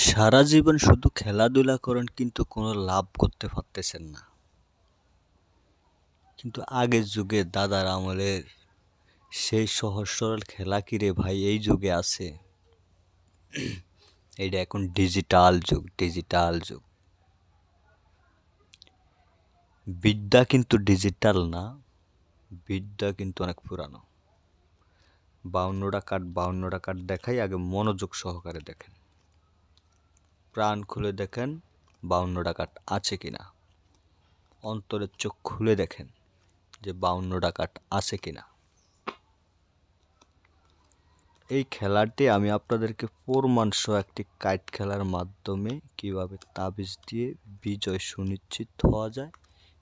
সারা জীবন শুধু খেলাধুলা করেন কিন্তু কোনো লাভ করতে পারতেছেন না। কিন্তু আগের যুগে দাদার আমলের সেই সহজ সরল খেলা কি রে ভাই? এই যুগে আছে। এইটা এখন ডিজিটাল যুগ ডিজিটাল যুগ। বিদ্যা কিন্তু ডিজিটাল না, বিদ্যা কিন্তু অনেক পুরানো। বাউন্নটা কাঠ বাউন্নটা কাঠ দেখাই আগে মনোযোগ সহকারে দেখেন। প্রাণ খুলে দেখেন বাউন্ন কাঠ আছে কিনা অন্তরের চোখ খুলে দেখেন যে বাউন্ন কাঠ আছে কিনা এই খেলাটি আমি আপনাদেরকে প্রমাণসহ একটি কাইট খেলার মাধ্যমে কীভাবে তাবিজ দিয়ে বিজয় সুনিশ্চিত হওয়া যায়,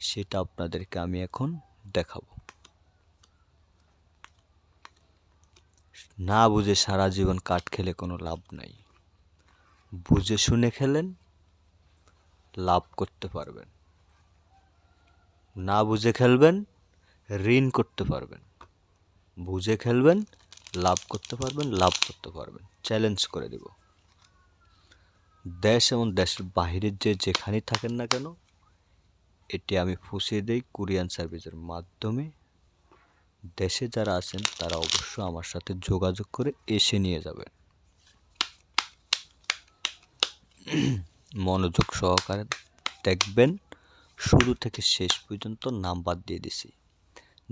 সেটা আপনাদেরকে আমি এখন দেখাবো। না বুঝে সারা জীবন কাঠ খেলে কোনো লাভ নাই। বুঝে শুনে খেলেন, লাভ করতে পারবেন। না বুঝে খেলবেন, ঋণ করতে পারবেন। বুঝে খেলবেন, লাভ করতে পারবেন, লাভ করতে পারবেন। চ্যালেঞ্জ করে দেব। দেশ এবং দেশের বাহিরের যে যেখানেই থাকেন না কেন, এটি আমি ফুসিয়ে দেই কুরিয়ান সার্ভিসের মাধ্যমে। দেশে যারা আছেন, তারা অবশ্য আমার সাথে যোগাযোগ করে এসে নিয়ে যাবেন। মনোযোগ সহকারে দেখবেন। শুরু থেকে শেষ পর্যন্ত নাম্বার দিয়ে দিছি।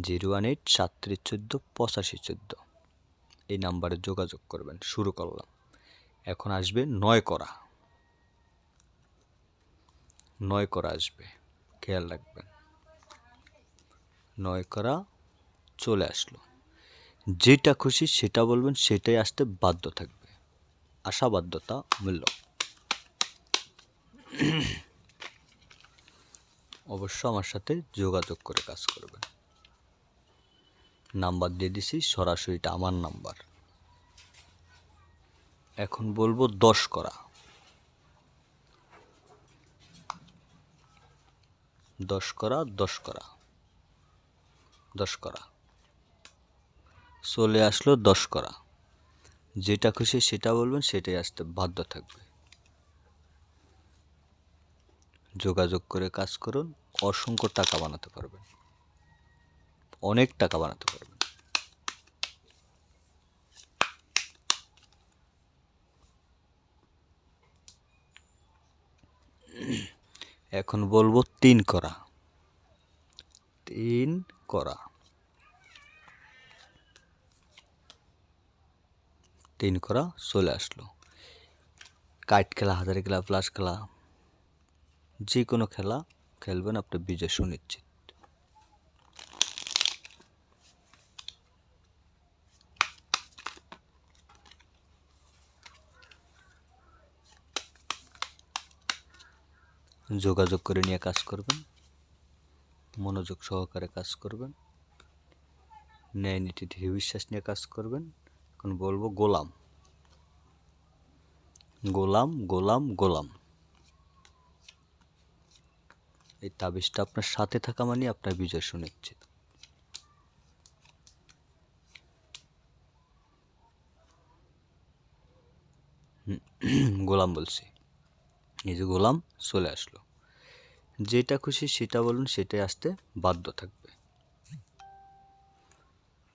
জিরো ওয়ান এইট সাতত্রিশ চোদ্দ পঁচাশি চোদ্দ। এই নাম্বারে যোগাযোগ করবেন। শুরু করলাম। এখন আসবে নয় করা। নয় করা আসবে। খেয়াল রাখবেন। নয় করা চলে আসলো। যেটা খুশি সেটা বলবেন, সেটাই আসতে বাধ্য থাকবে। আশা বাধ্যতা মূল্য। অবশ্য আমার সাথে যোগাযোগ করে কাজ করবেন। নাম্বার দিয়ে দিছি, সরাসরিটা আমার নাম্বার। এখন বলব দশ করা। দশ করা দশ করা। দশ করা। চলে আসলো দশ করা। যেটা খুশি সেটা বলবেন, সেটাই আসতে বাধ্য থাকবে। যোগাযোগ করে কাজ করুন, অসংখ্য টাকা বানাতে পারবেন। অনেক টাকা বানাতে পারবেন। এখন বলব তিন করা। তিন করা। তিন করা চলে আসলো। কাইট খেলা হাজারি খেলা প্লাস খেলা যে কোনো খেলা খেলবেন আপনার বিজয় সুনিশ্চিত। যোগাযোগ করে নিয়ে কাজ করবেন, মনোযোগ সহকারে কাজ করবেন, ন্যায় নীতি ধীরে বিশ্বাস নিয়ে কাজ করবেন, এখন বলব গোলাম। গোলাম গোলাম গোলাম। এই তাবিজটা আপনার সাথে থাকা মানে আপনার বিজয় সুনিশ্চিত। গোলাম বলছি। এই যে গোলাম চলে আসলো। যেটা খুশি সেটা বলুন, সেটাই আসতে বাধ্য থাকবে।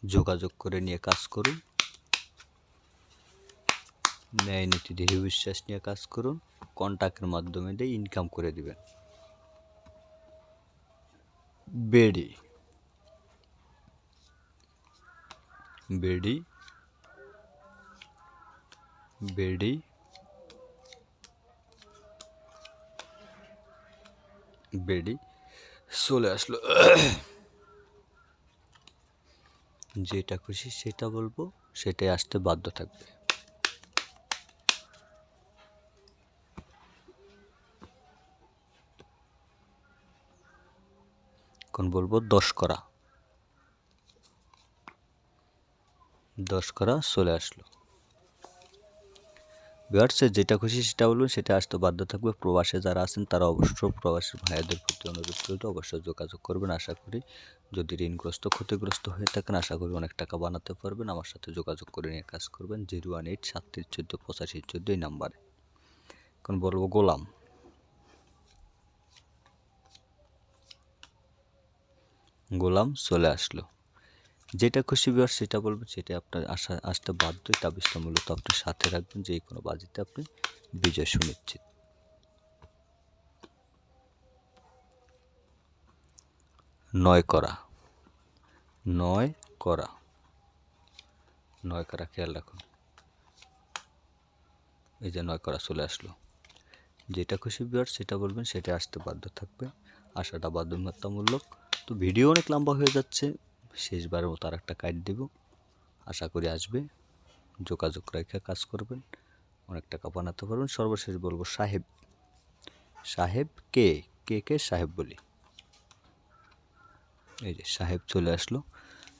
যোগাযোগ করে নিয়ে কাজ করুন। ন্যায় নীতি ধীরে বিশ্বাস নিয়ে কাজ করুন। কন্ট্যাক্টের মাধ্যমে দিয়ে ইনকাম করে দিবেন। বেডি। বেডি। বেডি। বেডি। চলে আসলো। যেটা খুশি সেটা বলব সেটাই আসতে বাধ্য থাকবে। এখন বলব দশ করা। দশ করা চলে আসলো। বিহার্সে যেটা খুশি সেটা বলবেন সেটা আসতে বাধ্য থাকবে। প্রবাসে যারা আছেন, তারা অবশ্য প্রবাসী ভাইয়াদের প্রতি অনুরোধ করলে অবশ্যই যোগাযোগ করবেন, আশা করি। যদি ঋণগ্রস্ত, ক্ষতিগ্রস্ত হয়ে থাকেন, আশা করি অনেক টাকা বানাতে পারবেন। আমার সাথে যোগাযোগ করে নিয়ে কাজ করবেন। জিরো ওয়ান এইট সাতত্রিশ চোদ্দ পঁচাশি চোদ্দ এই নাম্বারে। এখন বলব গোলাম। গোলাম চলে আসলো। যেটা খুশি বিহার সেটা বলবেন সেটা আপনার আসা আসতে বাধ্য তাবিজটা মূলত আপনি সাথে রাখবেন, যে কোনো বাজিতে আপনি বিজয় সুনিশ্চিত। নয় করা। নয় করা। নয় করা খেয়াল রাখুন। এই যে নয় করা চলে আসলো। যেটা খুশি বিয়ার সেটা বলবেন, সেটা আসতে বাধ্য থাকবে। আসাটা বাধ্যবাধকতামূলক তো ভিডিও অনেক লম্বা হয়ে যাচ্ছে। শেষবারের মতো আর একটা কাট দেব। আশা করি আসবে। যোগাযোগ রেখে কাজ করবেন। অনেক টাকা বানাতে পারবেন। সর্বশেষ বলব সাহেব। সাহেব কে? কে কে সাহেব বলি? এই যে সাহেব চলে আসলো।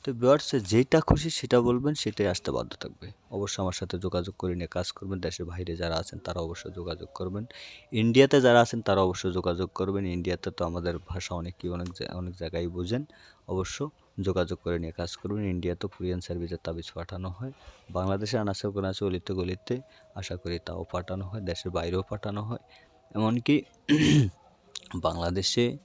তো বিয়ার্সে যেটা খুশি সেটা বলবেন, সেটাই আসতে বাধ্য থাকবে। অবশ্যই আমার সাথে যোগাযোগ করে নিয়ে কাজ করবেন, দেশের বাইরে যারা আছেন তারা অবশ্যই যোগাযোগ করবেন। ইন্ডিয়াতে যারা আছেন তারা অবশ্যই যোগাযোগ করবেন। ইন্ডিয়াতে তো আমাদের ভাষা অনেক জা- অনেক জায়গায় বোঝেন। অবশ্য যোগাযোগ করে নিয়ে কাজ করবেন। ইন্ডিয়াতে কুরিয়ান সার্ভিসের তাবিজ পাঠানো হয়। বাংলাদেশে আনাচে কোনাচে অলিতে গলিতে আশা করি তাও পাঠানো হয়। দেশের বাইরেও পাঠানো হয়। এমনকি বাংলাদেশে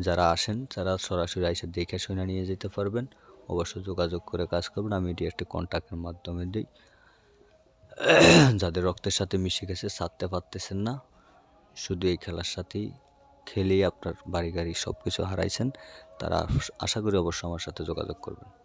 যারা আসেন তারা সরাসরি এসে দেখে শুনে নিয়ে যেতে পারবেন। অবশ্যই যোগাযোগ করে কাজ করবেন। আমি এটি একটি কন্ট্যাক্টের মাধ্যমে দিই। যাদের রক্তের সাথে মিশে গেছে, ছাড়তে পারতেছেন না। শুধু এই খেলার সাথেই খেলেই আপনার বাড়ি গাড়ি সব কিছু হারাইছেন। তারা আশা করি অবশ্য আমার সাথে যোগাযোগ করবেন।